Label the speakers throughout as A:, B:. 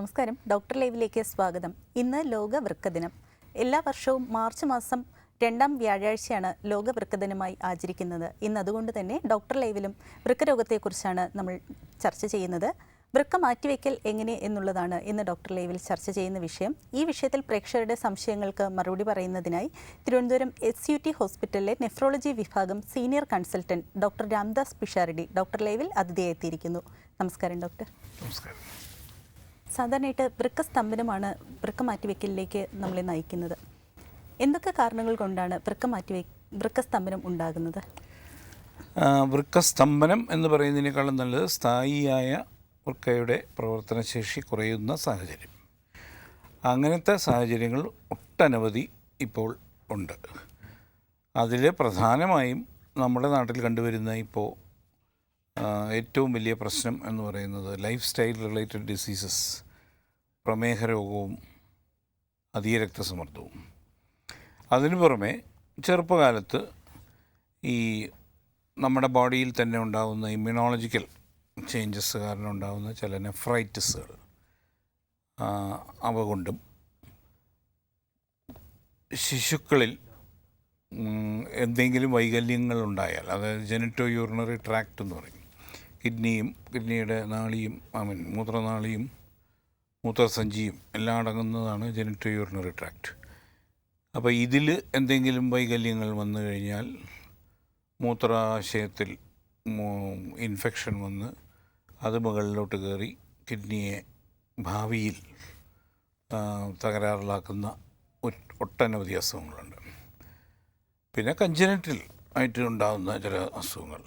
A: നമസ്കാരം. ഡോക്ടർ ലൈവിലേക്ക് സ്വാഗതം. ഇന്ന് ലോക വൃക്ക ദിനം. എല്ലാ വർഷവും മാർച്ച് മാസം രണ്ടാം വ്യാഴാഴ്ചയാണ് ലോക വൃക്ക ദിനമായി ആചരിക്കുന്നത്. ഇന്ന് അതുകൊണ്ട് തന്നെ ഡോക്ടർ ലൈവിലും വൃക്കരോഗത്തെക്കുറിച്ചാണ് നമ്മൾ ചർച്ച ചെയ്യുന്നത്. വൃക്ക മാറ്റിവെക്കൽ എങ്ങനെ എന്നുള്ളതാണ് ഇന്ന് ഡോക്ടർ ലൈവിൽ ചർച്ച ചെയ്യുന്ന വിഷയം. ഈ വിഷയത്തിൽ പ്രേക്ഷകരുടെ സംശയങ്ങൾക്ക് മറുപടി പറയുന്നതിനായി തിരുവനന്തപുരം എസ് യു ടി ഹോസ്പിറ്റലിലെ നെഫ്രോളജി വിഭാഗം senior consultant doctor Ramdas Pisharody doctor ലൈവിൽ അതിഥിയായി എത്തിയിരിക്കുന്നു. നമസ്കാരം ഡോക്ടർ.
B: നമസ്കാരം.
A: സാധാരണയായിട്ട് വൃക്ക സ്തംഭനമാണ് വൃക്ക മാറ്റിവെക്കലിലേക്ക് നമ്മളെ നയിക്കുന്നത്. എന്തൊക്കെ കാരണങ്ങൾ കൊണ്ടാണ് വൃക്ക മാറ്റിവെ വൃക്കസ്തംഭനം ഉണ്ടാകുന്നത്?
B: വൃക്ക വൃക്കസ്തംഭനം എന്ന് പറയുന്നതിനേക്കാളും നല്ലത് സ്ഥായിയായ വൃക്കയുടെ പ്രവർത്തനശേഷി കുറയുന്ന സാഹചര്യം. അങ്ങനത്തെ സാഹചര്യങ്ങൾ ഒട്ടനവധി ഇപ്പോൾ ഉണ്ട്. അതിൽ പ്രധാനമായും നമ്മുടെ നാട്ടിൽ കണ്ടുവരുന്ന ഇപ്പോൾ ഏറ്റവും വലിയ പ്രശ്നം എന്ന് പറയുന്നത് ലൈഫ് സ്റ്റൈൽ റിലേറ്റഡ് ഡിസീസസ് പ്രമേഹ രോഗവും അധിക രക്തസമ്മർദ്ദവും. അതിനു പുറമെ ചെറുപ്പകാലത്ത് ഈ നമ്മുടെ ബോഡിയിൽ തന്നെ ഉണ്ടാകുന്ന ഇമ്മ്യൂണോളജിക്കൽ ചേഞ്ചസ് കാരണം ഉണ്ടാകുന്ന ചില നെഫ്രൈറ്റിസുകൾ അവ കൊണ്ടും ശിശുക്കളിൽ എന്തെങ്കിലും വൈകല്യങ്ങൾ ഉണ്ടായാൽ അതായത് ജെനിറ്റോ യൂറിനറി ട്രാക്റ്റ് എന്ന് പറയും കിഡ്നിയും കിഡ്നിയുടെ നാളിയും ഐ മീൻ മൂത്രനാളിയും മൂത്രസഞ്ചിയും എല്ലാം അടങ്ങുന്നതാണ് ജനറ്റോ യൂറിനറി ട്രാക്റ്റ് അപ്പോൾ ഇതിൽ എന്തെങ്കിലും വൈകല്യങ്ങൾ വന്നു കഴിഞ്ഞാൽ മൂത്രാശയത്തിൽ ഇൻഫെക്ഷൻ വന്ന് അത് മുകളിലോട്ട് കയറി കിഡ്നിയെ ഭാവിയിൽ തകരാറിലാക്കുന്ന ഒട്ടനവധി അസുഖങ്ങളുണ്ട്. പിന്നെ കഞ്ചനറ്റിൽ ആയിട്ട് ഉണ്ടാകുന്ന ചില അസുഖങ്ങൾ.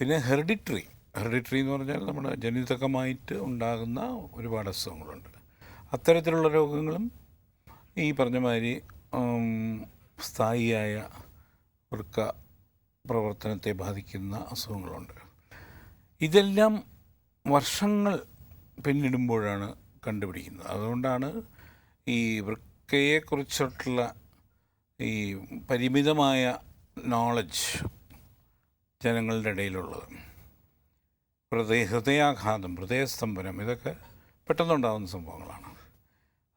B: പിന്നെ ഹെറിഡിറ്ററി. ഹെറിഡിറ്ററി എന്ന് പറഞ്ഞാൽ നമ്മുടെ ജനിതകമായിട്ട് ഉണ്ടാകുന്ന ഒരുപാട് അസുഖങ്ങളുണ്ട്. അത്തരത്തിലുള്ള രോഗങ്ങളും ഈ പറഞ്ഞ മാതിരി സ്ഥായിയായ വൃക്ക പ്രവർത്തനത്തെ ബാധിക്കുന്ന അസുഖങ്ങളുണ്ട്. ഇതെല്ലാം വർഷങ്ങൾ പിന്നിടുമ്പോഴാണ് കണ്ടുപിടിക്കുന്നത്. അതുകൊണ്ടാണ് ഈ വൃക്കയെക്കുറിച്ചിട്ടുള്ള ഈ പരിമിതമായ നോളജ് ജനങ്ങളുടെ ഇടയിലുള്ളത്. ഹൃദയ ഹൃദയാഘാതം ഹൃദയസ്തംഭനം ഇതൊക്കെ പെട്ടെന്നുണ്ടാകുന്ന സംഭവങ്ങളാണ്.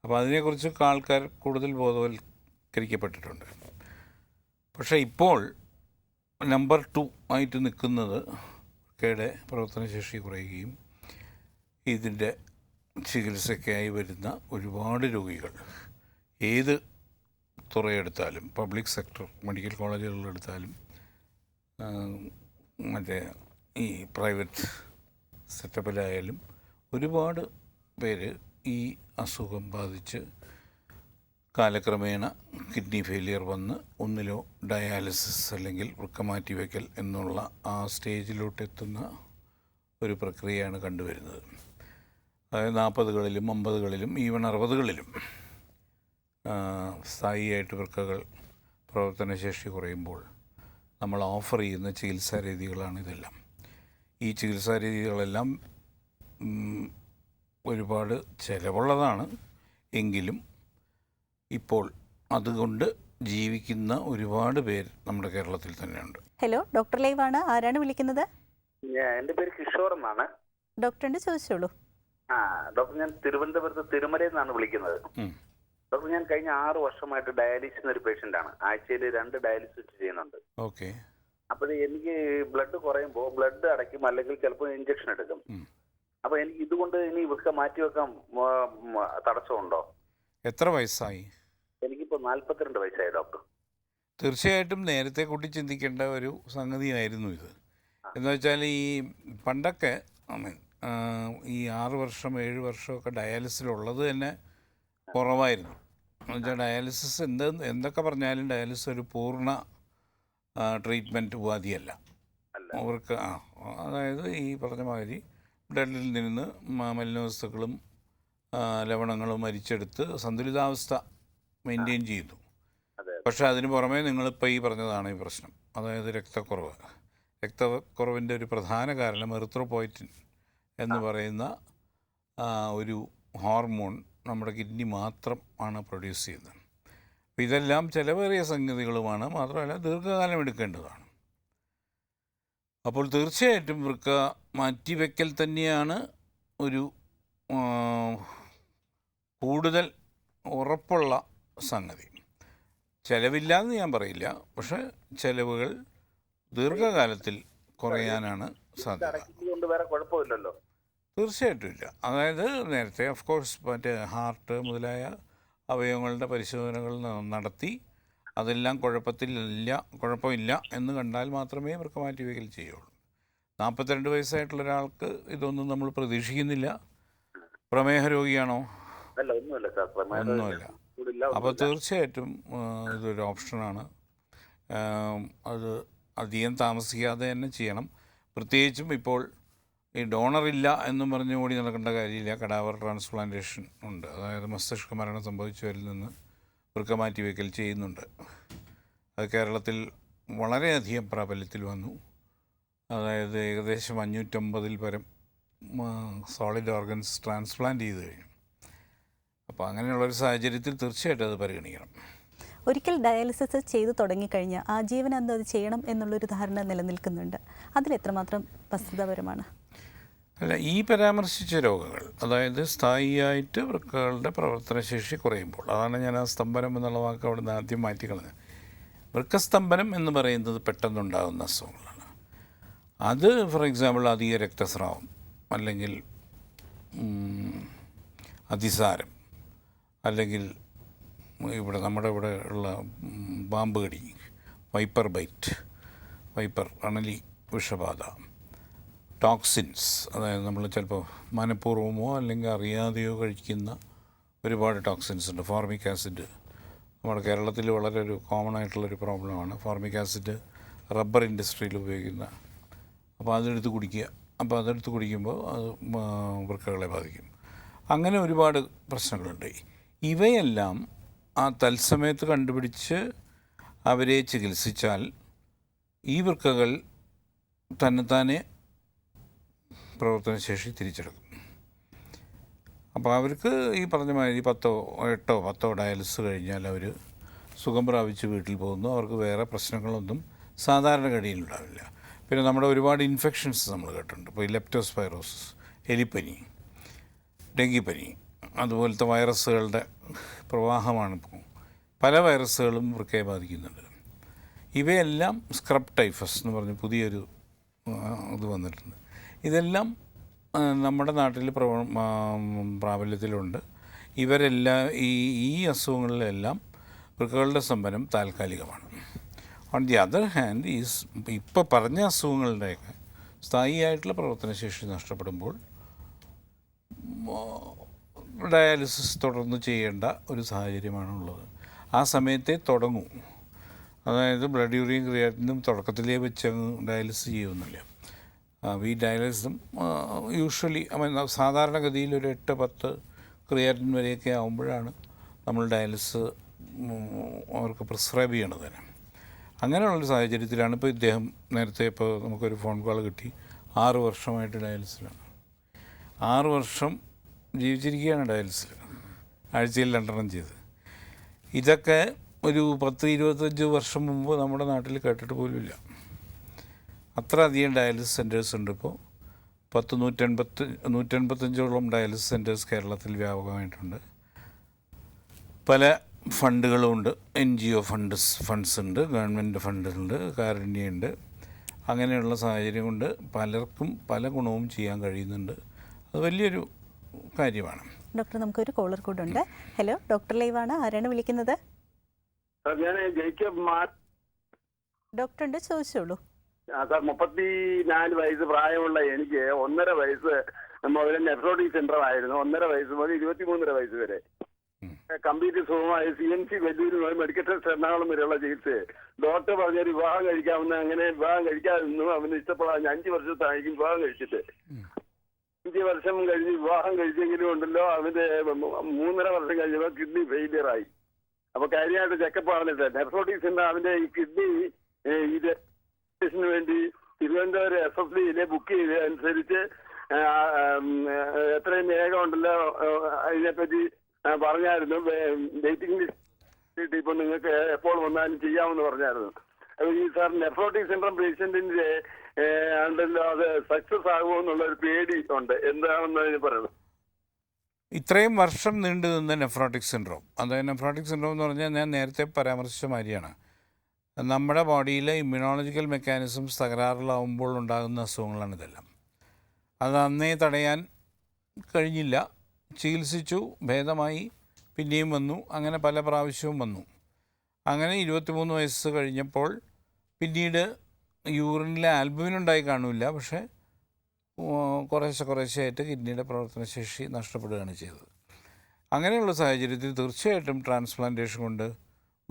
B: അപ്പോൾ അതിനെക്കുറിച്ച് ആൾക്കാർ കൂടുതൽ ബോധവൽക്കരിക്കപ്പെട്ടിട്ടുണ്ട്. പക്ഷേ ഇപ്പോൾ നമ്പർ ടു ആയിട്ട് നിൽക്കുന്നത് കേടെ പ്രവർത്തനശേഷി കുറയുകയും ഇതിന്റെ ചികിത്സയ്ക്കായി വരുന്ന ഒരുപാട് രോഗികൾ ഏത് തുറയെടുത്താലും പബ്ലിക് സെക്ടർ മെഡിക്കൽ കോളേജുകളിലെടുത്താലും മറ്റേ ഈ പ്രൈവറ്റ് സെറ്റപ്പിലായാലും ഒരുപാട് പേര് ഈ അസുഖം ബാധിച്ച് കാലക്രമേണ കിഡ്നി ഫെയിലിയർ വന്ന് ഒന്നിലോ ഡയാലിസിസ് അല്ലെങ്കിൽ വൃക്ക മാറ്റിവെക്കൽ എന്നുള്ള ആ സ്റ്റേജിലോട്ട് എത്തുന്ന ഒരു പ്രക്രിയയാണ് കണ്ടുവരുന്നത്. അതായത് നാൽപ്പതുകളിലും അമ്പതുകളിലും ഈവൺ അറുപതുകളിലും സ്ഥായിയായിട്ട് വൃക്കകൾ പ്രവർത്തനശേഷി കുറയുമ്പോൾ നമ്മൾ ഓഫർ ചെയ്യുന്ന ചികിത്സാ രീതികളാണ് ഇതെല്ലാം. ഈ ചികിത്സാ രീതികളെല്ലാം ഒരുപാട് ചിലവുള്ളതാണ്. എങ്കിലും ഇപ്പോൾ അതുകൊണ്ട് ജീവിക്കുന്ന ഒരുപാട് പേര് നമ്മുടെ കേരളത്തിൽ തന്നെയുണ്ട്.
A: ഹലോ ഡോക്ടർ ലൈവ് ആണ്. ആരാണ് വിളിക്കുന്നത്?
C: ഞാൻ- എന്റെ പേര് കിഷോർ എന്നാണ്.
A: ഡോക്ടറിന്റെ ചോദിച്ചോളൂ
C: ആ ഡോക്ടർ ഞാൻ തിരുവനന്തപുരത്ത് തിരുമലയിൽ നിന്നാണ് വിളിക്കുന്നത്. ഡോക്ടർ ഞാൻ കഴിഞ്ഞ ആറ് വർഷമായിട്ട് ഡയാലിസിസ് ഒരു പേഷ്യന്റ് ആണ് ആഴ്ചയിൽ രണ്ട് ഡയാലിസിസ് ചെയ്യുന്നുണ്ട്.
B: ഓക്കെ.
C: അപ്പോൾ എനിക്ക് ബ്ലഡ് കുറയുമ്പോൾ ബ്ലഡ് അടയ്ക്കും അല്ലെങ്കിൽ ചിലപ്പോൾ ഇഞ്ചക്ഷൻ എടുക്കും. അപ്പൊ എനിക്ക് ഇതുകൊണ്ട് ഇനി ഇവർക്ക് മാറ്റി വെക്കാൻ മ- മ- തടസ്സമുണ്ടോ?
B: എത്ര വയസ്സായി?
C: എനിക്കിപ്പോ നാല്പത്തിരണ്ട് വയസ്സായി ഡോക്ടർ.
B: തീർച്ചയായിട്ടും നേരത്തെ കൂട്ടി ചിന്തിക്കേണ്ട ഒരു സംഗതിയായിരുന്നു ഇത്. എന്ന് വെച്ചാൽ ഈ പണ്ടൊക്കെ ഈ ആറ് വർഷം ഏഴ് വർഷമൊക്കെ ഡയാലിസിലുള്ളത് തന്നെ കുറവായിരുന്നു. എന്നുവെച്ചാൽ ഡയാലിസിസ് എന്ത് എന്തൊക്കെ പറഞ്ഞാലും ഡയാലിസിസ് ഒരു പൂർണ ട്രീറ്റ്മെന്റ് ഉപാധിയല്ല. അവർക്ക് ആ അതായത് ഈ പറഞ്ഞ മാതിരി ബ്ലഡിൽ നിന്ന് മലിനവസ്തുക്കളും ലവണങ്ങളും അരിച്ചെടുത്ത് സന്തുലിതാവസ്ഥ മെയിന്റെയിൻ ചെയ്യുന്നു. പക്ഷേ അതിന് പുറമേ നിങ്ങളിപ്പോൾ ഈ പറഞ്ഞതാണ് ഈ പ്രശ്നം. അതായത് രക്തക്കുറവ്. രക്തക്കുറവിന്റെ ഒരു പ്രധാന കാരണം എറിത്രോപോയിറ്റിൻ എന്ന് പറയുന്ന ഒരു ഹോർമോൺ നമ്മുടെ കിഡ്നി മാത്രം ആണ് പ്രൊഡ്യൂസ് ചെയ്യുന്നത്. അപ്പോൾ ഇതെല്ലാം ചിലവേറിയ സംഗതികളുമാണ്. മാത്രമല്ല ദീർഘകാലം എടുക്കേണ്ടതാണ്. അപ്പോൾ തീർച്ചയായിട്ടും വൃക്ക മാറ്റിവെക്കൽ തന്നെയാണ് ഒരു കൂടുതൽ ഉറപ്പുള്ള സംഗതി. ചിലവില്ലാന്ന് ഞാൻ പറയില്ല. പക്ഷെ ചിലവുകൾ ദീർഘകാലത്തിൽ കുറയാനാണ് സാധ്യത.
C: അടയ്ക്കുന്നത് കൊണ്ട് വേറെ കുഴപ്പമില്ലല്ലോ.
B: തീർച്ചയായിട്ടും ഇല്ല. അതായത് നേരത്തെ ഓഫ് കോഴ്സ് മറ്റേ ഹാർട്ട് മുതലായ അവയവങ്ങളുടെ പരിശോധനകൾ നടത്തി അതെല്ലാം കുഴപ്പത്തിലില്ല കുഴപ്പമില്ല എന്ന് കണ്ടാൽ മാത്രമേ ഇവർക്ക് മാറ്റിവെക്കൽ ചെയ്യുള്ളൂ. നാൽപ്പത്തിരണ്ട് വയസ്സായിട്ടുള്ള ഒരാൾക്ക് ഇതൊന്നും നമ്മൾ പ്രതീക്ഷിക്കുന്നില്ല. പ്രമേഹ രോഗിയാണോ?
C: ഒന്നുമില്ല
B: അപ്പോൾ. തീർച്ചയായിട്ടും ഇതൊരു ഓപ്ഷനാണ്. അത് അധികം താമസിക്കാതെ തന്നെ ചെയ്യണം. പ്രത്യേകിച്ചും ഇപ്പോൾ ഈ ഡോണർ ഇല്ല എന്നും പറഞ്ഞ് ഓടി നടക്കേണ്ട കാര്യമില്ല. കടാവർ ട്രാൻസ്പ്ലാന്റേഷൻ ഉണ്ട്. അതായത് മസ്തിഷ്ക മരണം സംഭവിച്ചവരിൽ നിന്ന് വൃക്ക മാറ്റിവെക്കൽ ചെയ്യുന്നുണ്ട്. അത് കേരളത്തിൽ വളരെയധികം പ്രാബല്യത്തിൽ വന്നു. അതായത് ഏകദേശം അഞ്ഞൂറ്റമ്പതിൽ പരം സോളിഡ് ഓർഗൻസ് ട്രാൻസ്പ്ലാന്റ് ചെയ്ത് കഴിഞ്ഞു. അപ്പോൾ അങ്ങനെയുള്ളൊരു സാഹചര്യത്തിൽ തീർച്ചയായിട്ടും അത് പരിഗണിക്കണം.
A: ഒരിക്കൽ ഡയാലിസിസ് ചെയ്തു തുടങ്ങിക്കഴിഞ്ഞാൽ ആജീവനാന്തം അത് ചെയ്യണം എന്നുള്ളൊരു ധാരണ നിലനിൽക്കുന്നുണ്ട്. അതിലെത്രമാത്രം വസ്തുതാപരമാണ്?
B: അല്ല ഈ പരാമർശിച്ച രോഗങ്ങൾ അതായത് സ്ഥായിയായിട്ട് വൃക്കകളുടെ പ്രവർത്തനശേഷി കുറയുമ്പോൾ അതാണ് ഞാൻ ആ സ്തംഭനം എന്നുള്ള വാക്ക് അവിടെ നിന്ന് ആദ്യം മാറ്റിക്കളഞ്ഞത്. വൃക്കസ്തംഭനം എന്ന് പറയുന്നത് പെട്ടെന്നുണ്ടാകുന്ന അസുഖങ്ങളാണ്. അത് ഫോർ എക്സാമ്പിൾ അധിക രക്തസ്രാവം അല്ലെങ്കിൽ അതിസാരം അല്ലെങ്കിൽ ഇവിടെ നമ്മുടെ ഇവിടെ ഉള്ള പാമ്പ് കടി വൈപ്പർ ബൈറ്റ് വൈപ്പർ അണലി വിഷബാധ ടോക്സിൻസ് അതായത് നമ്മൾ ചിലപ്പോൾ മനഃപൂർവമോ അല്ലെങ്കിൽ അറിയാതെയോ കഴിക്കുന്ന ഒരുപാട് ടോക്സിൻസ് ഉണ്ട്. ഫോർമിക് ആസിഡ് നമ്മുടെ കേരളത്തിൽ വളരെ ഒരു കോമൺ ആയിട്ടുള്ളൊരു പ്രോബ്ലമാണ് ഫോർമിക് ആസിഡ് റബ്ബർ ഇൻഡസ്ട്രിയിൽ ഉപയോഗിക്കുന്ന. അപ്പോൾ അതെടുത്ത് കുടിക്കുക. അപ്പോൾ അതെടുത്ത് കുടിക്കുമ്പോൾ അത് വൃക്കകളെ ബാധിക്കും. അങ്ങനെ ഒരുപാട് പ്രശ്നങ്ങളുണ്ട്. ഇവയെല്ലാം ആ തത്സമയത്ത് കണ്ടുപിടിച്ച് അവരെ ചികിത്സിച്ചാൽ ഈ വൃക്കകൾ തന്നെത്താനെ പ്രവർത്തനശേഷി തിരിച്ചെടുക്കും. അപ്പോൾ അവർക്ക് ഈ പറഞ്ഞ മാതിരി പത്തോ എട്ടോ പത്തോ ഡയാലിസിസ് കഴിഞ്ഞാൽ അവർ സുഖം പ്രാപിച്ച് വീട്ടിൽ പോകുന്നു. അവർക്ക് വേറെ പ്രശ്നങ്ങളൊന്നും സാധാരണഗതിയിൽ ഉണ്ടാവില്ല പിന്നെ നമ്മുടെ ഒരുപാട് ഇൻഫെക്ഷൻസ് നമ്മൾ കേട്ടിട്ടുണ്ട്. ഇപ്പോൾ ലെപ്റ്റോസ്പൈറോസിസ് എലിപ്പനി ഡെങ്കിപ്പനി അതുപോലത്തെ വൈറസുകളുടെ പ്രവാഹമാണ് ഇപ്പോൾ പല വൈറസുകളും വൃക്കയെ ബാധിക്കുന്നുണ്ട്. ഇവയെല്ലാം സ്ക്രബ് ടൈഫസ് എന്ന് പറഞ്ഞ് പുതിയൊരു ഇത് വന്നിട്ടുണ്ട്. ഇതെല്ലാം നമ്മുടെ നാട്ടിൽ പ്രവ പ്രാബല്യത്തിലുണ്ട്. ഇവരെല്ലാം ഈ ഈ അസുഖങ്ങളിലെല്ലാം വൃക്കകളുടെ സ്തംഭനം താൽക്കാലികമാണ്. ഓൺ ദി അതർ ഹാൻഡ് ഈ ഇപ്പോൾ പറഞ്ഞ അസുഖങ്ങളുടെയൊക്കെ സ്ഥായിയായിട്ടുള്ള പ്രവർത്തനശേഷി നഷ്ടപ്പെടുമ്പോൾ ഡയാലിസിസ് തുടർന്ന് ചെയ്യേണ്ട ഒരു സാഹചര്യമാണുള്ളത്. ആ സമയത്തെ തുടങ്ങും. അതായത് ബ്ലഡ് യൂറിയും ക്രിയാറ്റിനും തുടക്കത്തിലേ വെച്ച് ഡയാലിസിസ് ചെയ്യുന്നില്ല. ഈ ഡയലിസും യൂഷ്വലി സാധാരണഗതിയിൽ ഒരു എട്ട് പത്ത് ക്രിയാറ്റിൻ വരെയൊക്കെ ആകുമ്പോഴാണ് നമ്മൾ ഡയാലിസ് അവർക്ക് പ്രിസ്ക്രൈബ് ചെയ്യണത് തന്നെ. അങ്ങനെയുള്ളൊരു സാഹചര്യത്തിലാണ് ഇപ്പോൾ ഇദ്ദേഹം നേരത്തെ ഇപ്പോൾ നമുക്കൊരു ഫോൺ കോൾ കിട്ടി. ആറ് വർഷമായിട്ട് ഡയാലിസിലാണ്. ആറ് വർഷം ജീവിച്ചിരിക്കുകയാണ് ഡയാലിസിൽ. ആഴ്ചയിൽ രണ്ടെണ്ണം ചെയ്ത്. ഇതൊക്കെ ഒരു പത്ത് ഇരുപത്തഞ്ച് വർഷം മുമ്പ് നമ്മുടെ നാട്ടിൽ കേട്ടിട്ട് പോലുമില്ല. അത്ര അധികം ഡയാലിസിസ് സെന്റേഴ്സ് ഉണ്ട് ഇപ്പോൾ പത്ത് നൂറ്റൻപത്ത് നൂറ്റൻപത്തഞ്ചോളം ഡയാലിസിസ് സെന്റേഴ്സ് കേരളത്തിൽ വ്യാപകമായിട്ടുണ്ട്. പല ഫണ്ടുകളുമുണ്ട്. N G O funds funds ഉണ്ട് ഗവൺമെന്റ് ഫണ്ടുണ്ട് കാരുണ്യുണ്ട് അങ്ങനെയുള്ള സാഹചര്യം കൊണ്ട് പലർക്കും പല ഗുണവും ചെയ്യാൻ കഴിയുന്നുണ്ട്. അത് വലിയൊരു കാര്യമാണ്.
A: ഡോക്ടർ നമുക്കൊരു കോളർ കൂടെ ഉണ്ട്. ഹലോ ഡോക്ടർ ലൈവാണ്. ആരാണ് വിളിക്കുന്നത്? ഡോക്ടർ ഉണ്ട്? ചോദിച്ചോളൂ.
D: സാർ മുപ്പത്തി നാല് വയസ്സ് പ്രായമുള്ള എനിക്ക് ഒന്നര വയസ്സ് മുതൽ നെഫ്രോട്ടിക് സെന്റർ ആയിരുന്നു. ഒന്നര വയസ്സ് മുതൽ ഇരുപത്തിമൂന്നര വയസ്സ് വരെ. കമ്പ്യൂട്ടർ സുഖമായ സി എം സി വെല്ലൂർ മുതൽ മെഡിക്കൽ ടെസ്റ്റ് എറണാകുളം വരെയുള്ള ചികിത്സ. ഡോക്ടർ പറഞ്ഞ വിവാഹം കഴിക്കാവുന്ന അങ്ങനെ വിവാഹം കഴിക്കാതിരുന്നു. അവന് ഇഷ്ടപ്പെടാൻ അഞ്ച് വർഷത്തായിരിക്കും വിവാഹം കഴിച്ചിട്ട്. അഞ്ച് വർഷം കഴിഞ്ഞ് വിവാഹം കഴിച്ചെങ്കിലും ഉണ്ടല്ലോ. അവന്റെ മൂന്നര വർഷം കഴിഞ്ഞപ്പോൾ കിഡ്നി ഫെയിലിയർ ആയി. അപ്പൊ കാര്യമായിട്ട് ചെക്കപ്പ് ആവുന്നില്ല നെഫ്രോട്ടിക് സെന്റർ അവന്റെ ഈ കിഡ്നി ഇത് ന് വേണ്ടി തിരുവനന്തപുരം എസ് എഫ് ഡിയിലെ ബുക്ക് ചെയ്ത അനുസരിച്ച് എത്രയും വേഗം ഉണ്ടല്ലോ അതിനെപ്പറ്റി പറഞ്ഞായിരുന്നു. വെയിറ്റിംഗ് ലിസ്റ്റ് ഇപ്പൊ നിങ്ങൾക്ക് എപ്പോൾ വന്നാലും ചെയ്യാമെന്ന് പറഞ്ഞായിരുന്നു. അപ്പൊ ഈ സാർ നെഫ്രോട്ടിക് സിൻഡ്രം പേഷ്യന്റിന്റെ ഉണ്ടല്ലോ അത് സക്സസ് ആകുമോ എന്നുള്ള ഒരു പേടി ഉണ്ട്. എന്താണെന്ന് പറയുന്നത്?
B: ഇത്രയും വർഷം നീണ്ടു നിന്ന നെഫ്രോട്ടിക് സിൻഡ്രോം അതായത് നെഫ്രോട്ടിക് സിൻഡ്രോം എന്ന് പറഞ്ഞാൽ ഞാൻ നേരത്തെ പരാമർശിച്ച മാതിരിയാണ്. നമ്മുടെ ബോഡിയിലെ ഇമ്മ്യൂണോളജിക്കൽ മെക്കാനിസംസ് തകരാറിലാവുമ്പോൾ ഉണ്ടാകുന്ന അസുഖങ്ങളാണ് ഇതെല്ലാം. അത് അന്നേ തടയാൻ കഴിഞ്ഞില്ല. ചികിത്സിച്ചു ഭേദമായി പിന്നെയും വന്നു. അങ്ങനെ പല പ്രാവശ്യവും വന്നു. അങ്ങനെ ഇരുപത്തിമൂന്ന് വയസ്സ് കഴിഞ്ഞപ്പോൾ പിന്നീട് യൂറിനിലെ ആൽബുമിൻ ഉണ്ടായി കാണില്ല. പക്ഷേ കുറേശ്ശെ കുറേശ്ശെയായിട്ട് കിഡ്നിയുടെ പ്രവർത്തനശേഷി നഷ്ടപ്പെടുകയാണ് ചെയ്തത്. അങ്ങനെയുള്ള സാഹചര്യത്തിൽ തീർച്ചയായിട്ടും ട്രാൻസ്പ്ലാന്റേഷൻ കൊണ്ട്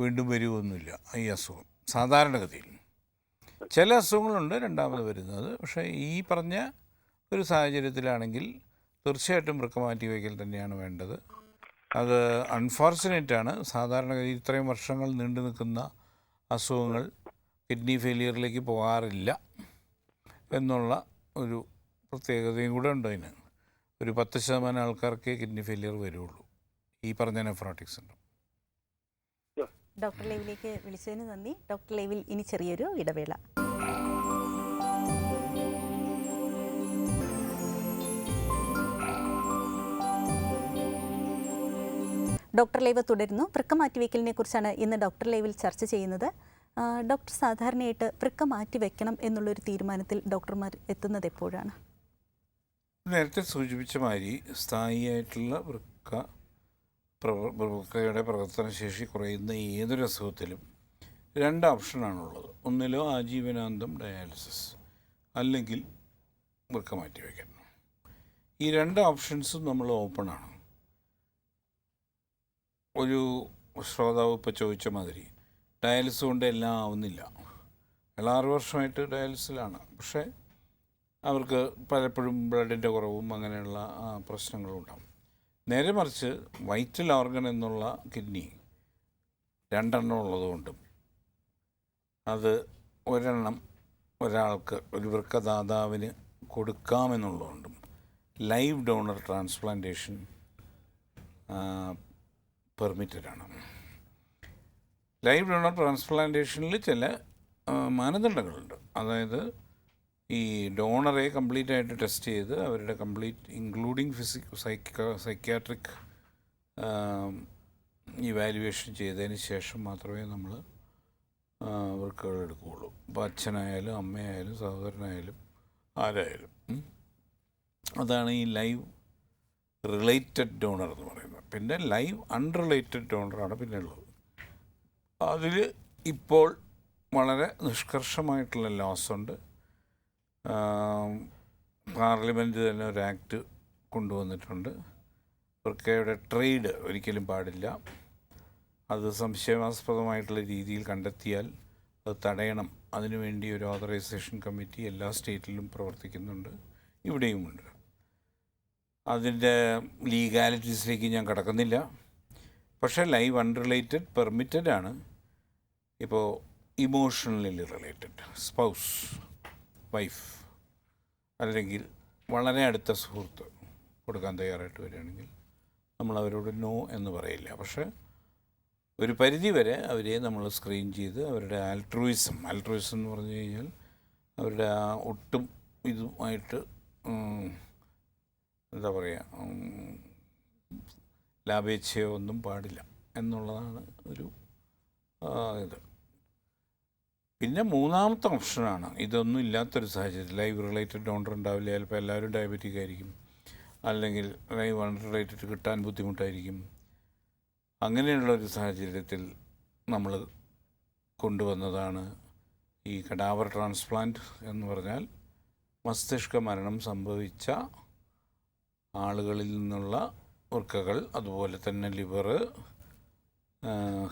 B: വീണ്ടും വരുമൊന്നുമില്ല ഈ അസുഖം. സാധാരണഗതിയിൽ. ചില അസുഖങ്ങളുണ്ട് രണ്ടാമത് വരുന്നത്. പക്ഷേ ഈ പറഞ്ഞ ഒരു സാഹചര്യത്തിലാണെങ്കിൽ തീർച്ചയായിട്ടും വൃക്ക മാറ്റി വയ്ക്കൽ തന്നെയാണ് വേണ്ടത്. അത് അൺഫോർച്ചുനേറ്റ് ആണ്. സാധാരണഗതിയിൽ ഇത്രയും വർഷങ്ങൾ നീണ്ടു നിൽക്കുന്ന അസുഖങ്ങൾ കിഡ്നി ഫെയിലിയറിലേക്ക് പോകാറില്ല എന്നുള്ള ഒരു പ്രത്യേകതയും കൂടെ ഉണ്ട് അതിന്. ഒരു പത്ത് ശതമാനം ആൾക്കാർക്കേ കിഡ്നി ഫെയിലിയർ വരുള്ളൂ. ഈ പറഞ്ഞ നെഫ്രോട്ടിക് സിൻഡ്രോം
A: ഡോക്ടർ ലൈവിലേക്ക് വിളിച്ചതിന് നന്ദി. ഡോക്ടർ ലൈവിൽ ഇനി ചെറിയൊരു ഇടവേള. ഡോക്ടർ ലൈവ് തുടരുന്നു. വൃക്ക മാറ്റിവെക്കലിനെ കുറിച്ചാണ് ഇന്ന് ഡോക്ടർ ലൈവിൽ ചർച്ച ചെയ്യുന്നത്. ഡോക്ടർ സാധാരണയായിട്ട് വൃക്ക മാറ്റിവെക്കണം എന്നുള്ളൊരു തീരുമാനത്തിൽ ഡോക്ടർമാർ എത്തുന്നത് എപ്പോഴാണ്?
B: നേരത്തെ സൂചിപ്പിച്ച മാതിരി സ്ഥായിയായിട്ടുള്ള വൃക്ക പ്രവ- വൃക്കയുടെ പ്രവർത്തനശേഷി കുറയുന്ന ഏതൊരു അസുഖത്തിലും രണ്ട് ഓപ്ഷനാണുള്ളത്. ഒന്നിലോ ആജീവനാന്തം ഡയാലിസിസ് അല്ലെങ്കിൽ വൃക്ക മാറ്റിവെക്കണം ഈ രണ്ട് ഓപ്ഷൻസും നമ്മൾ ഓപ്പണാണ്. ഒരു ശ്രോതാവ് ഇപ്പോൾ ചോദിച്ച മാതിരി ഡയാലിസിസ് കൊണ്ട് എല്ലാം ആവുന്നില്ല. അയാൾ ആറ് വർഷമായിട്ട് ഡയാലിസിലാണ്. പക്ഷേ അവർക്ക് പലപ്പോഴും ബ്ലഡിന്റെ കുറവും അങ്ങനെയുള്ള പ്രശ്നങ്ങളും ഉണ്ടാവും. നേരെ മറിച്ച് വൈറ്റൽ ഓർഗൻ എന്നുള്ള കിഡ്നി രണ്ടെണ്ണം ഉള്ളതുകൊണ്ടും അത് ഒരെണ്ണം ഒരാൾക്ക് ഒരു വൃക്കദാതാവിന് കൊടുക്കാമെന്നുള്ളതുകൊണ്ടും ലൈവ് ഡോണർ ട്രാൻസ്പ്ലാന്റേഷൻ പെർമിറ്റഡാണ്. ലൈവ് ഡോണർ ട്രാൻസ്പ്ലാന്റേഷനിൽ ചില മാനദണ്ഡങ്ങളുണ്ട്. അതായത് ഈ ഡോണറെ കംപ്ലീറ്റ് ആയിട്ട് ടെസ്റ്റ് ചെയ്ത് അവരുടെ complete including physic psych psychiatric evaluation ചെയ്തതിന് ശേഷം മാത്രമേ നമ്മൾ വർക്കുകൾ എടുക്കുകയുള്ളൂ. അപ്പോൾ അച്ഛനായാലും അമ്മയായാലും സഹോദരനായാലും ആരായാലും. അതാണ് ഈ ലൈവ് റിലേറ്റഡ് ഡോണർ എന്ന് പറയുന്നത്. പിന്നെ ലൈവ് അൺറിലേറ്റഡ് ഡോണറാണ് പിന്നെ ഉള്ളത് അതിൽ ഇപ്പോൾ വളരെ നിഷ്കർഷമായിട്ടുള്ള ലോസ് ഉണ്ട്. പാർലമെന്റ് തന്നെ ഒരു ആക്ട് കൊണ്ടുവന്നിട്ടുണ്ട്. വൃക്കയുടെ ട്രേഡ് ഒരിക്കലും പാടില്ല. അത് സംശയാസ്പദമായിട്ടുള്ള രീതിയിൽ കണ്ടെത്തിയാൽ അത് തടയണം. അതിനുവേണ്ടി ഒരു ഓതറൈസേഷൻ കമ്മിറ്റി എല്ലാ സ്റ്റേറ്റിലും പ്രവർത്തിക്കുന്നുണ്ട്. ഇവിടെയുമുണ്ട്. അതിന്റെ ലീഗാലിറ്റീസിലേക്ക് ഞാൻ കടക്കുന്നില്ല. പക്ഷേ ലൈവ് അൺറിലേറ്റഡ് പെർമിറ്റഡ് ആണ്. ഇപ്പോൾ ഇമോഷണലി റിലേറ്റഡ് സ്പൗസ് വൈഫ് അല്ലെങ്കിൽ വളരെ അടുത്ത സുഹൃത്ത് കൊടുക്കാൻ തയ്യാറായിട്ട് വരികയാണെങ്കിൽ നമ്മൾ അവരോട് നോ എന്ന് പറയില്ല. പക്ഷേ ഒരു പരിധി വരെ അവരെ നമ്മൾ സ്ക്രീൻ ചെയ്ത് അവരുടെ ആൽട്രൂയിസം ആൽട്രൂയിസം എന്ന് പറഞ്ഞു കഴിഞ്ഞാൽ അവരുടെ ആ ഒട്ടും ഇതുമായിട്ട് എന്താ പറയുക ലാഭേച്ഛയോ ഒന്നും പാടില്ല. എന്നുള്ളതാണ് ഒരു ഇത്. പിന്നെ മൂന്നാമത്തെ ഓപ്ഷനാണ്. ഇതൊന്നും ഇല്ലാത്തൊരു സാഹചര്യം ലൈവ് റിലേറ്റഡ് ഡോണർ ഉണ്ടാവില്ല ചിലപ്പോൾ എല്ലാവരും ഡയബറ്റിക് ആയിരിക്കും. അല്ലെങ്കിൽ ലൈവ് അൺറിലേറ്റഡ് കിട്ടാൻ ബുദ്ധിമുട്ടായിരിക്കും. അങ്ങനെയുള്ള ഒരു സാഹചര്യത്തിൽ നമ്മൾ കൊണ്ടുവന്നതാണ് ഈ കടാവർ ട്രാൻസ്പ്ലാന്റ് എന്ന് പറഞ്ഞാൽ മസ്തിഷ്ക മരണം സംഭവിച്ച ആളുകളിൽ നിന്നുള്ള ഉർക്കകൾ അതുപോലെ തന്നെ ലിവർ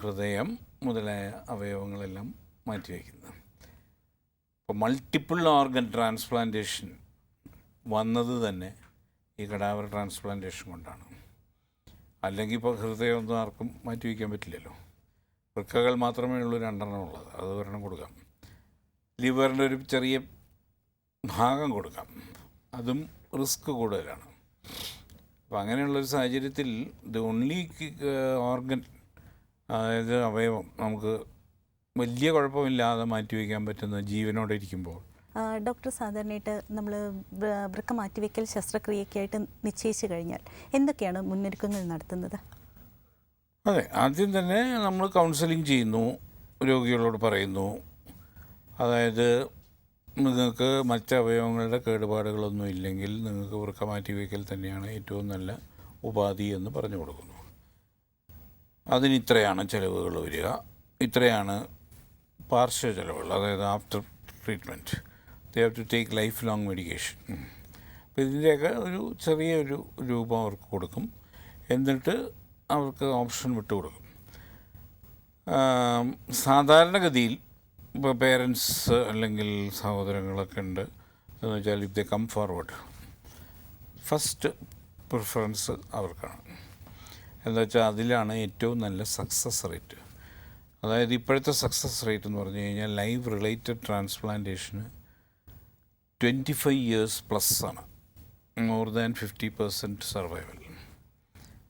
B: ഹൃദയം മുതലായ അവയവങ്ങളെല്ലാം മാറ്റിവെക്കുന്നത് ഇപ്പോൾ മൾട്ടിപ്പിൾ ഓർഗൻ ട്രാൻസ്പ്ലാന്റേഷൻ വന്നത് തന്നെ ഈ കടാവർ ട്രാൻസ്പ്ലാന്റേഷൻ കൊണ്ടാണ്. അല്ലെങ്കിൽ ഇപ്പോൾ ഹൃദയമൊന്നും ആർക്കും മാറ്റിവെക്കാൻ പറ്റില്ലല്ലോ. വൃക്കകൾ മാത്രമേ ഉള്ളൂ രണ്ടെണ്ണം ഉള്ളത്. അത് ഒരെണ്ണം കൊടുക്കാം. ലിവറിന്റെ ഒരു ചെറിയ ഭാഗം കൊടുക്കാം. അതും റിസ്ക് കൂടുതലാണ്. അപ്പോൾ അങ്ങനെയുള്ളൊരു സാഹചര്യത്തിൽ ദ ഓൺലി ഓർഗൻ അതായത് അവയവം നമുക്ക് വലിയ കുഴപ്പമില്ലാതെ മാറ്റി മാറ്റിവെക്കാൻ പറ്റുന്ന ജീവനോടെ ഇരിക്കുമ്പോൾ.
A: ഡോക്ടർ സാധാരണയായിട്ട് നമ്മൾ വൃക്ക മാറ്റിവെക്കൽ ശസ്ത്രക്രിയക്കായിട്ട് നിശ്ചയിച്ചു കഴിഞ്ഞാൽ എന്തൊക്കെയാണ് മുന്നൊരുക്കങ്ങൾ നടത്തുന്നത്?
B: അതെ ആദ്യം തന്നെ നമ്മൾ കൗൺസിലിംഗ് ചെയ്യുന്നു രോഗികളോട് പറയുന്നു. അതായത് നിങ്ങൾക്ക് മറ്റ് അവയവങ്ങളുടെ കേടുപാടുകളൊന്നും ഇല്ലെങ്കിൽ നിങ്ങൾക്ക് വൃക്ക മാറ്റിവെക്കൽ തന്നെയാണ് ഏറ്റവും നല്ല ഉപാധി എന്ന് പറഞ്ഞു കൊടുക്കുന്നു. അതിന് ഇത്രയാണ് ചിലവുകൾ വരിക. ഇത്രയാണ് പാർശ്വ ചിലവുകൾ അതായത് after treatment they have to take life long medication അപ്പോൾ ഇതിന്റെയൊക്കെ ഒരു ചെറിയൊരു രൂപം അവർക്ക് കൊടുക്കും. എന്നിട്ട് അവർക്ക് ഓപ്ഷൻ വിട്ടുകൊടുക്കും കൊടുക്കും. സാധാരണഗതിയിൽ ഇപ്പോൾ പേരൻസ് അല്ലെങ്കിൽ സഹോദരങ്ങളൊക്കെ ഉണ്ട്. എന്ന് വെച്ചാൽ if they come forward first preference അവർക്കാണ്. എന്താ വെച്ചാൽ അതിലാണ് ഏറ്റവും നല്ല സക്സസ് റേറ്റ് അതായത് ഇപ്പോഴത്തെ സക്സസ് റേറ്റ് എന്ന് പറഞ്ഞു കഴിഞ്ഞാൽ ലൈവ് റിലേറ്റഡ് ട്രാൻസ്പ്ലാന്റേഷന് ട്വന്റി ഫൈവ് ഇയേഴ്സ് പ്ലസ് ആണ്. More than fifty percent survival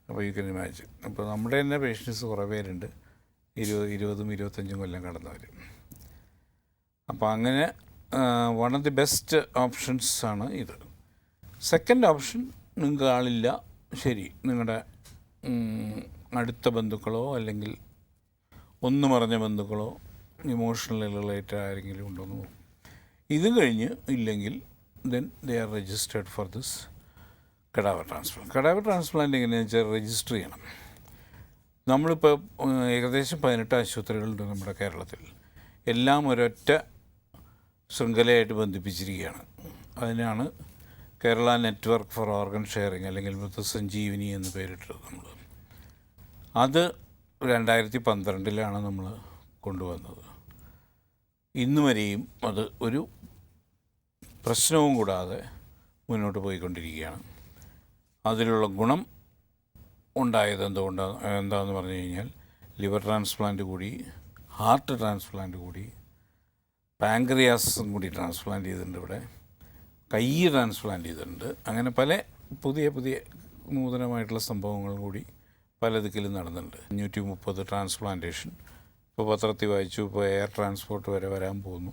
B: അപ്പോൾ യു കൻ ഇമാജിൻ അപ്പോൾ നമ്മുടെ തന്നെ പേഷ്യൻസ് കുറേ പേരുണ്ട്. ഇരുപത് ഇരുപതും ഇരുപത്തഞ്ചും കൊല്ലം കടന്നവർ അപ്പോൾ അങ്ങനെ one of the best options ആണ് ഇത്. സെക്കൻഡ് ഓപ്ഷൻ നിങ്ങൾക്ക് ആളില്ല. ശരി. നിങ്ങളുടെ അടുത്ത ബന്ധുക്കളോ അല്ലെങ്കിൽ ഒന്ന് മറഞ്ഞ ബന്ധുക്കളോ ഇമോഷണൽ റിലേറ്റഡ് ആരെങ്കിലും ഉണ്ടോ എന്ന് നോക്കും. ഇത് കഴിഞ്ഞ് ഇല്ലെങ്കിൽ then they are registered for this cadaver transplant cadaver transplant എങ്ങനെയാണെന്ന് വെച്ചാൽ രജിസ്റ്റർ ചെയ്യണം. നമ്മളിപ്പോൾ ഏകദേശം പതിനെട്ട് ആശുപത്രികളുണ്ട് നമ്മുടെ കേരളത്തിൽ. എല്ലാം ഒരൊറ്റ ശൃംഖലയായിട്ട് ബന്ധിപ്പിച്ചിരിക്കുകയാണ്. അതിനാണ് Kerala network for organ sharing അല്ലെങ്കിൽ മൃതസഞ്ജീവിനി എന്ന് പേരിട്ടത് നമ്മൾ അത് രണ്ടായിരത്തി പന്ത്രണ്ടിലാണ് നമ്മൾ കൊണ്ടുവന്നത്. ഇന്ന് വരെയും അത് ഒരു പ്രശ്നവും കൂടാതെ മുന്നോട്ട് പോയിക്കൊണ്ടിരിക്കുകയാണ്. അതിലുള്ള ഗുണം ഉണ്ടായത് എന്തുകൊണ്ടാണ് എന്താണെന്ന് പറഞ്ഞു കഴിഞ്ഞാൽ ലിവർ ട്രാൻസ്പ്ലാന്റ് കൂടി ഹാർട്ട് ട്രാൻസ്പ്ലാന്റ് കൂടി പാങ്ക്രിയാസും കൂടി ട്രാൻസ്പ്ലാന്റ് ചെയ്തിട്ടുണ്ട് ഇവിടെ. കൈ ട്രാൻസ്പ്ലാന്റ് ചെയ്തിട്ടുണ്ട്. അങ്ങനെ പല പുതിയ പുതിയ നൂതനമായിട്ടുള്ള സംഭവങ്ങൾ കൂടി പല ദിക്കിലും നടന്നിട്ടുണ്ട്. അഞ്ഞൂറ്റി മുപ്പത് ട്രാൻസ്പ്ലാന്റേഷൻ. ഇപ്പോൾ പത്രത്തിൽ വായിച്ചു ഇപ്പോൾ എയർ ട്രാൻസ്പോർട്ട് വരെ വരാൻ പോകുന്നു.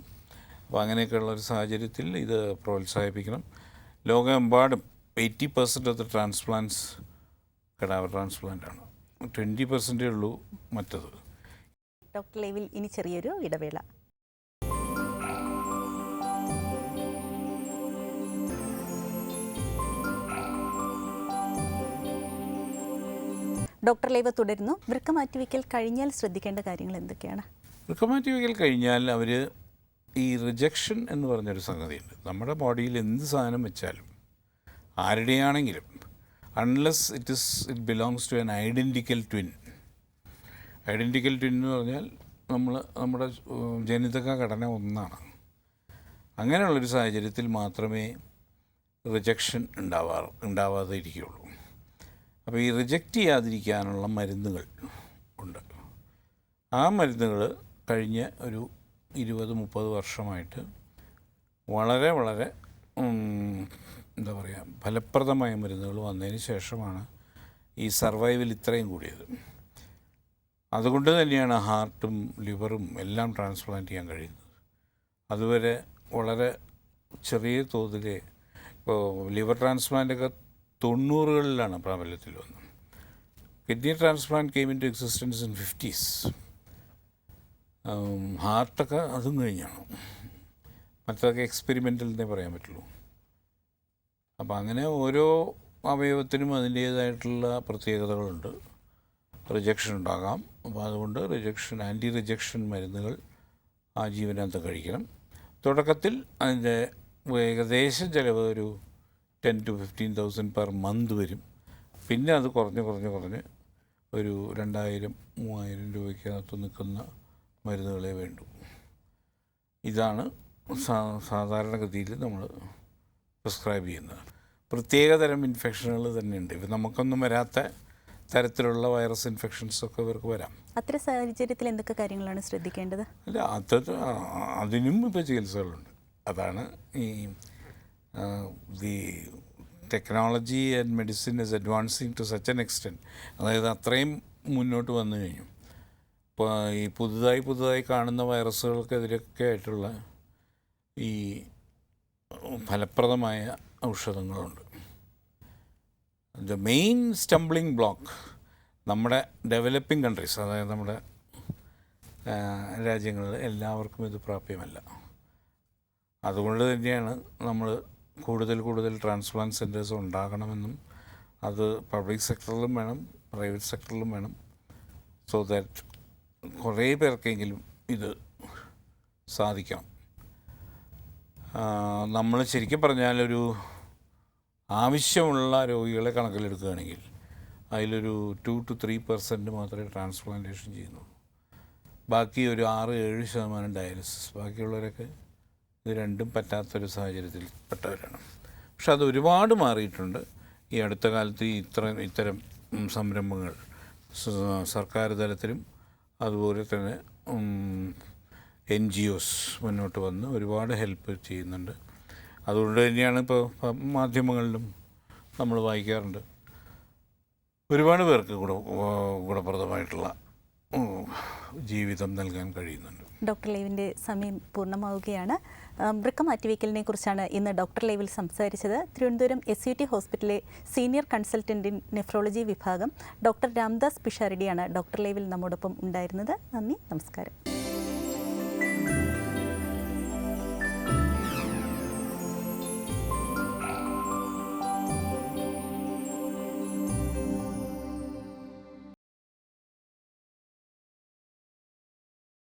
B: അപ്പോൾ അങ്ങനെയൊക്കെയുള്ള ഒരു സാഹചര്യത്തിൽ ഇത് പ്രോത്സാഹിപ്പിക്കണം. ലോകമെമ്പാടും eighty percent of the transplants cadaver transplant ആണ്. ട്വന്റി പെർസെന്റേ ഉള്ളൂ മറ്റത്.
A: ഡോക്ടർ ലൈവിൽ ഇനി ചെറിയൊരു ഇടവേള. ഡോക്ടർ ലൈവ് തുടരുന്നു. വൃക്ക മാറ്റിവെക്കൽ കഴിഞ്ഞാൽ ശ്രദ്ധിക്കേണ്ട കാര്യങ്ങൾ എന്തൊക്കെയാണ്?
B: റിക്കമാറ്റീവുകൾ കഴിഞ്ഞാൽ അവർ ഈ റിജക്ഷൻ എന്ന് പറഞ്ഞൊരു സംഗതിയുണ്ട്. നമ്മുടെ ബോഡിയിൽ എന്ത് സാധനം വെച്ചാലും ആരുടെയാണെങ്കിലും unless it is it belongs to an identical twin identical twin എന്ന് പറഞ്ഞാൽ നമ്മൾ നമ്മുടെ ജനിതക ഘടന ഒന്നാണ്. അങ്ങനെയുള്ളൊരു സാഹചര്യത്തിൽ മാത്രമേ റിജക്ഷൻ ഉണ്ടാവാറ് ഉണ്ടാവാതെ ഇരിക്കുകയുള്ളൂ അപ്പോൾ ഈ റിജക്റ്റ് ചെയ്യാതിരിക്കാനുള്ള മരുന്നുകൾ ഉണ്ട്. ആ മരുന്നുകൾ കഴിഞ്ഞ ഒരു ഇരുപത് മുപ്പത് വർഷമായിട്ട് വളരെ വളരെ എന്താ പറയുക ഫലപ്രദമായ മരുന്നുകൾ വന്നതിന് ശേഷമാണ് ഈ സർവൈവൽ ഇത്രയും കൂടിയത്. അതുകൊണ്ട് തന്നെയാണ് ഹാർട്ടും ലിവറും എല്ലാം ട്രാൻസ്പ്ലാന്റ് ചെയ്യാൻ കഴിയുന്നത്. അതുവരെ വളരെ ചെറിയ തോതിൽ ഇപ്പോൾ ലിവർ ട്രാൻസ്പ്ലാന്റൊക്കെ തൊണ്ണൂറുകളിലാണ് പ്രാബല്യത്തിൽ വന്നത്. Kidney transplant came in existence in fifties ഹാർട്ടൊക്കെ അതും കഴിഞ്ഞാണ്. മറ്റൊക്കെ എക്സ്പെരിമെന്റൽ എന്നേ പറയാൻ പറ്റുള്ളൂ. അപ്പോൾ അങ്ങനെ ഓരോ അവയവത്തിനും അതിന്റേതായിട്ടുള്ള പ്രത്യേകതകളുണ്ട്. റിജക്ഷൻ ഉണ്ടാകാം. അപ്പോൾ അതുകൊണ്ട് റിജക്ഷൻ ആന്റി റിജക്ഷൻ മരുന്നുകൾ ആ ജീവനകത്ത് കഴിക്കണം. തുടക്കത്തിൽ അതിന്റെ ഏകദേശം ചിലവ് ഒരു ten to fifteen thousand per month വരും. പിന്നെ അത് കുറഞ്ഞ് കുറഞ്ഞ് കുറഞ്ഞ് ഒരു രണ്ടായിരം മൂവായിരം രൂപയ്ക്കകത്ത് നിൽക്കുന്ന മരുന്നുകളെ വേണ്ടു. ഇതാണ് സാ സാധാരണഗതിയിൽ നമ്മൾ പ്രിസ്ക്രൈബ് ചെയ്യുന്നത്. പ്രത്യേകതരം ഇൻഫെക്ഷനുകൾ തന്നെയുണ്ട്. ഇപ്പം നമുക്കൊന്നും വരാത്ത തരത്തിലുള്ള വൈറസ് ഇൻഫെക്ഷൻസ് ഒക്കെ ഇവർക്ക് വരാം.
A: അത്ര സാഹചര്യത്തിൽ എന്തൊക്കെ കാര്യങ്ങളാണ് ശ്രദ്ധിക്കേണ്ടത്?
B: അല്ല അത് അതിനും ഇപ്പോൾ ചികിത്സകളുണ്ട്. അതാണ് ഈ the technology and medicine is advancing to such an extent അതായത് അത്രയും മുന്നോട്ട് വന്നു കഴിഞ്ഞു. ഇപ്പോൾ ഈ പുതുതായി പുതുതായി കാണുന്ന വൈറസുകൾക്കെതിരൊക്കെ ആയിട്ടുള്ള ഈ ഫലപ്രദമായ ഔഷധങ്ങളുണ്ട്. ദ മെയിൻ സ്റ്റംബ്ലിംഗ് ബ്ലോക്ക് നമ്മുടെ ഡെവലപ്പിംഗ് കൺട്രീസ് അതായത് നമ്മുടെ രാജ്യങ്ങളിൽ എല്ലാവർക്കും ഇത് പ്രാപ്യമല്ല. അതുകൊണ്ട് തന്നെയാണ് നമ്മൾ കൂടുതൽ കൂടുതൽ ട്രാൻസ്പ്ലാന്റ് സെന്റേഴ്സ് ഉണ്ടാകണമെന്നും അത് പബ്ലിക് സെക്ടറിലും വേണം പ്രൈവറ്റ് സെക്ടറിലും വേണം. സോ ദാറ്റ് കുറേ പേർക്കെങ്കിലും ഇത് സാധിക്കണം. നമ്മൾ ശരിക്കും പറഞ്ഞാൽ ഒരു ആവശ്യമുള്ള രോഗികളെ കണക്കിലെടുക്കുകയാണെങ്കിൽ അതിലൊരു ടു ടു ത്രീ പെർസെന്റ് മാത്രമേ ട്രാൻസ്പ്ലാന്റേഷൻ ചെയ്യുന്നുള്ളൂ. ബാക്കി ഒരു ആറ് ഏഴ് ശതമാനം ഡയാലിസിസ് ബാക്കിയുള്ളവരൊക്കെ ഇത് രണ്ടും പറ്റാത്തൊരു സാഹചര്യത്തിൽ പെട്ടവരാണ് പക്ഷെ അത് ഒരുപാട് മാറിയിട്ടുണ്ട്. ഈ അടുത്ത കാലത്ത് ഇത്ര ഇത്തരം സംരംഭങ്ങൾ സർക്കാർ തലത്തിലും അതുപോലെ തന്നെ എൻ ജി ഒസ് മുന്നോട്ട് വന്ന് ഒരുപാട് ഹെൽപ്പ് ചെയ്യുന്നുണ്ട്. അതുകൊണ്ട് തന്നെയാണ് ഇപ്പോൾ മാധ്യമങ്ങളിലും നമ്മൾ വായിക്കാറുണ്ട്. ഒരുപാട് പേർക്ക് ഗുണ ഗുണപ്രദമായിട്ടുള്ള ജീവിതം നൽകാൻ കഴിയുന്നുണ്ട്.
A: ഡോക്ടർ ലൈവിന്റെ സമയം പൂർണമാവുകയാണ്. വൃക്ക മാറ്റിവെക്കലിനെ കുറിച്ചാണ് ഇന്ന് ഡോക്ടർ ലൈവിൽ സംസാരിച്ചത്. തിരുവനന്തപുരം എസ് യു ടി ഹോസ്പിറ്റലിലെ സീനിയർ കൺസൾട്ടന്റ് നെഫ്രോളജി വിഭാഗം ഡോക്ടർ രാംദാസ് പിഷാരടിയാണ് ഡോക്ടർ ലൈവിൽ നമ്മോടൊപ്പം ഉണ്ടായിരുന്നത്. നന്ദി നമസ്കാരം.